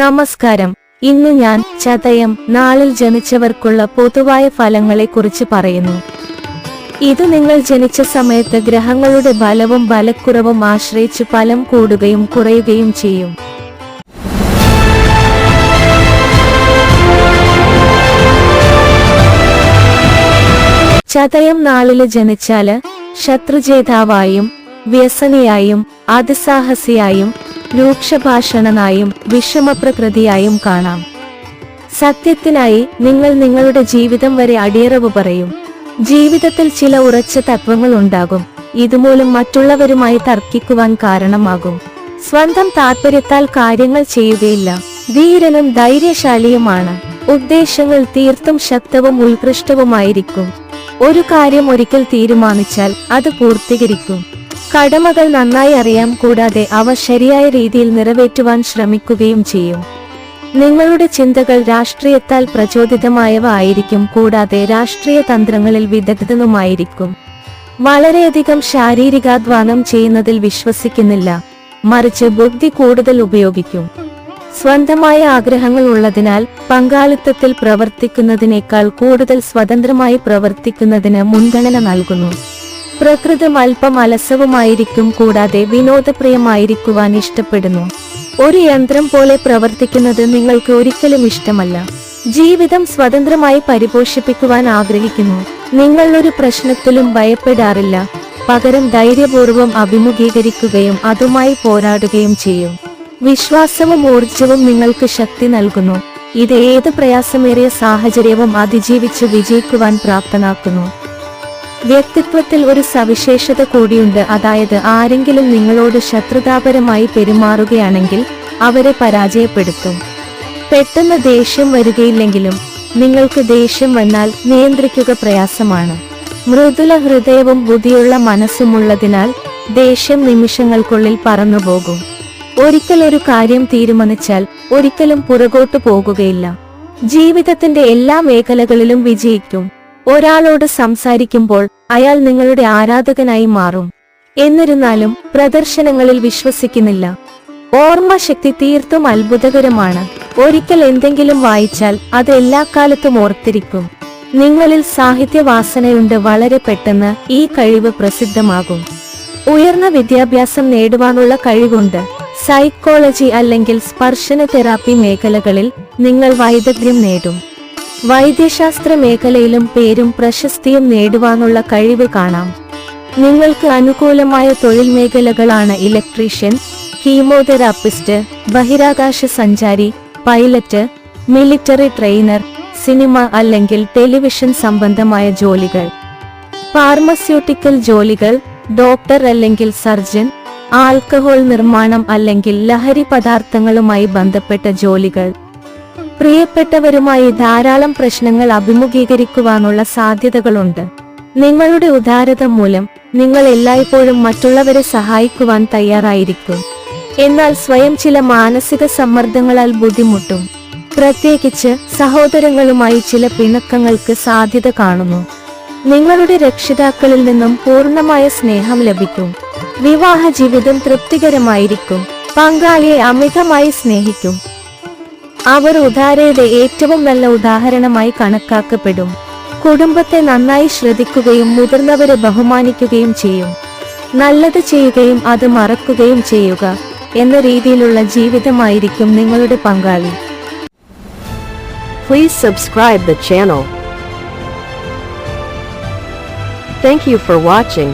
നമസ്കാരം. ഇന്ന് ഞാൻ ചതയം നാളിൽ ജനിച്ചവർക്കുള്ള പൊതുവായ ഫലങ്ങളെക്കുറിച്ച് പറയുന്നു. ഇത് നിങ്ങൾ ജനിച്ച സമയത്ത് ഗ്രഹങ്ങളുടെ ബലവും ബലക്കുറവും ആശ്രയിച്ച് ഫലം കൂടുകയും കുറയുകയും ചെയ്യും. ചതയം നാളിൽ ജനിച്ചാൽ ശത്രുജേതാവായും വ്യസനിയായും അതിസാഹസിയായും രൂക്ഷഭാഷണനായും വിഷമപ്രകൃതിയായും കാണാം. സത്യത്തിനായി നിങ്ങൾ നിങ്ങളുടെ ജീവിതം വരെ അടിയറവ് പറയും. ജീവിതത്തിൽ ചില ഉറച്ച തത്വങ്ങൾ ഉണ്ടാകും. ഇതുമൂലം മറ്റുള്ളവരുമായി തർക്കിക്കുവാൻ കാരണമാകും. സ്വന്തം താല്പര്യത്താൽ കാര്യങ്ങൾ ചെയ്യുകയില്ല. ധീരനും ധൈര്യശാലിയുമാണ്. ഉദ്ദേശങ്ങൾ തീർത്തും ശക്തവും ഉത്കൃഷ്ടവുമായിരിക്കും. ഒരു കാര്യം ഒരിക്കൽ തീരുമാനിച്ചാൽ അത് പൂർത്തീകരിക്കും. കടമകൾ നന്നായി അറിയാം കൂടാതെ അവ ശരിയായ രീതിയിൽ നിറവേറ്റുവാൻ ശ്രമിക്കുകയും ചെയ്യും. നിങ്ങളുടെ ചിന്തകൾ രാഷ്ട്രീയത്താൽ പ്രചോദിതമായവ ആയിരിക്കും കൂടാതെ രാഷ്ട്രീയ തന്ത്രങ്ങളിൽ വിദഗ്ധനുമായിരിക്കും. വളരെയധികം ശാരീരികാധ്വാനം ചെയ്യുന്നതിൽ വിശ്വസിക്കുന്നില്ല. മറിച്ച് ബുദ്ധി കൂടുതൽ ഉപയോഗിക്കും. സ്വന്തമായ ആഗ്രഹങ്ങൾ ഉള്ളതിനാൽ പങ്കാളിത്തത്തിൽ പ്രവർത്തിക്കുന്നതിനേക്കാൾ കൂടുതൽ സ്വതന്ത്രമായി പ്രവർത്തിക്കുന്നതിന് മുൻഗണന നൽകുന്നു. പ്രകൃതം അല്പം അലസവുമായിരിക്കും കൂടാതെ വിനോദപ്രിയമായിരിക്കുവാൻ ഇഷ്ടപ്പെടുന്നു. ഒരു യന്ത്രം പോലെ പ്രവർത്തിക്കുന്നത് നിങ്ങൾക്ക് ഒരിക്കലും ഇഷ്ടമല്ല. ജീവിതം സ്വതന്ത്രമായി പരിപോഷിപ്പിക്കുവാൻ ആഗ്രഹിക്കുന്നു. നിങ്ങൾ ഒരു പ്രശ്നത്തിലും ഭയപ്പെടാറില്ല. പകരം ധൈര്യപൂർവം അഭിമുഖീകരിക്കുകയും അതുമായി പോരാടുകയും ചെയ്യും. വിശ്വാസവും ഊർജവും നിങ്ങൾക്ക് ശക്തി നൽകുന്നു. ഇത് ഏത് പ്രയാസമേറിയ സാഹചര്യവും അതിജീവിച്ച് വിജയിക്കുവാൻ പ്രാപ്തനാക്കുന്നു. വ്യക്തിത്വത്തിൽ ഒരു സവിശേഷത കൂടിയുണ്ട്. അതായത് ആരെങ്കിലും നിങ്ങളോട് ശത്രുതാപരമായി പെരുമാറുകയാണെങ്കിൽ അവരെ പരാജയപ്പെടുത്തും. പെട്ടെന്ന് ദേഷ്യം വരികയില്ലെങ്കിലും നിങ്ങൾക്ക് ദേഷ്യം വന്നാൽ നിയന്ത്രിക്കുക പ്രയാസമാണ്. മൃദുല ഹൃദയവും ബുദ്ധിയുള്ള മനസ്സുമുള്ളതിനാൽ ദേഷ്യം നിമിഷങ്ങൾക്കുള്ളിൽ പറന്നുപോകും. ഒരിക്കൽ ഒരു കാര്യം തീരുമാനിച്ചാൽ ഒരിക്കലും പുറകോട്ടു പോകുകയില്ല. ജീവിതത്തിന്റെ എല്ലാ മേഖലകളിലും വിജയിക്കും. ഒരാളോട് സംസാരിക്കുമ്പോൾ അയാൾ നിങ്ങളുടെ ആരാധകനായി മാറും. എന്നിരുന്നാലും പ്രദർശനങ്ങളിൽ വിശ്വസിക്കുന്നില്ല. ഓർമ്മശക്തി തീർത്തും അത്ഭുതകരമാണ്. ഒരിക്കൽ എന്തെങ്കിലും വായിച്ചാൽ അത് എല്ലാ കാലത്തും ഓർത്തിരിക്കും. നിങ്ങളിൽ സാഹിത്യവാസനയുണ്ട് വളരെ പെട്ടെന്ന് ഈ കഴിവ് പ്രസിദ്ധമാകും. ഉയർന്ന വിദ്യാഭ്യാസം നേടുവാനുള്ള കഴിവുണ്ട്. സൈക്കോളജി അല്ലെങ്കിൽ സ്പർശന തെറാപ്പി മേഖലകളിൽ നിങ്ങൾ വൈദഗ്ധ്യം നേടും. വൈദ്യശാസ്ത്ര മേഖലയിലും പേരും പ്രശസ്തിയും നേടുവാനുള്ള കഴിവ് കാണാം. നിങ്ങൾക്ക് അനുകൂലമായ തൊഴിൽ മേഖലകളാണ് ഇലക്ട്രീഷ്യൻ കീമോതെറാപ്പിസ്റ്റ് ബഹിരാകാശ സഞ്ചാരി പൈലറ്റ് മിലിറ്ററി ട്രെയിനർ സിനിമ അല്ലെങ്കിൽ ടെലിവിഷൻ സംബന്ധമായ ജോലികൾ. ഫാർമസ്യൂട്ടിക്കൽ ജോലികൾ ഡോക്ടർ അല്ലെങ്കിൽ സർജൻ ആൽക്കഹോൾ നിർമ്മാണം അല്ലെങ്കിൽ ലഹരി പദാർത്ഥങ്ങളുമായി ബന്ധപ്പെട്ട ജോലികൾ. പ്രിയപ്പെട്ടവരുമായി ധാരാളം പ്രശ്നങ്ങൾ അഭിമുഖീകരിക്കുവാനുള്ള സാധ്യതകളുണ്ട്. നിങ്ങളുടെ ഉദാരത മൂലം നിങ്ങൾ എല്ലായ്പ്പോഴും മറ്റുള്ളവരെ സഹായിക്കുവാൻ തയ്യാറായിരിക്കും. എന്നാൽ സ്വയം ചില മാനസിക സമ്മർദ്ദങ്ങളാൽ ബുദ്ധിമുട്ടും. പ്രത്യേകിച്ച് സഹോദരങ്ങളുമായി ചില പിണക്കങ്ങൾക്ക് സാധ്യത കാണുന്നു. നിങ്ങളുടെ രക്ഷിതാക്കളിൽ നിന്നും പൂർണമായ സ്നേഹം ലഭിക്കും. വിവാഹ ജീവിതം തൃപ്തികരമായിരിക്കും. പങ്കാളിയെ അമിതമായി സ്നേഹിക്കും. അവർ ഉദാരയുടെ ഏറ്റവും നല്ല ഉദാഹരണമായി കണക്കാക്കപ്പെടും കുടുംബത്തെ നന്നായി ശ്രദ്ധിക്കുകയും മുതിർന്നവരെ ബഹുമാനിക്കുകയും ചെയ്യും നല്ലത് ചെയ്യുകയും അത് മറക്കുകയും ചെയ്യുക എന്ന രീതിയിലുള്ള ജീവിതമായിരിക്കും നിങ്ങളുടെ പങ്കാളി Please subscribe the channel. Thank you for watching.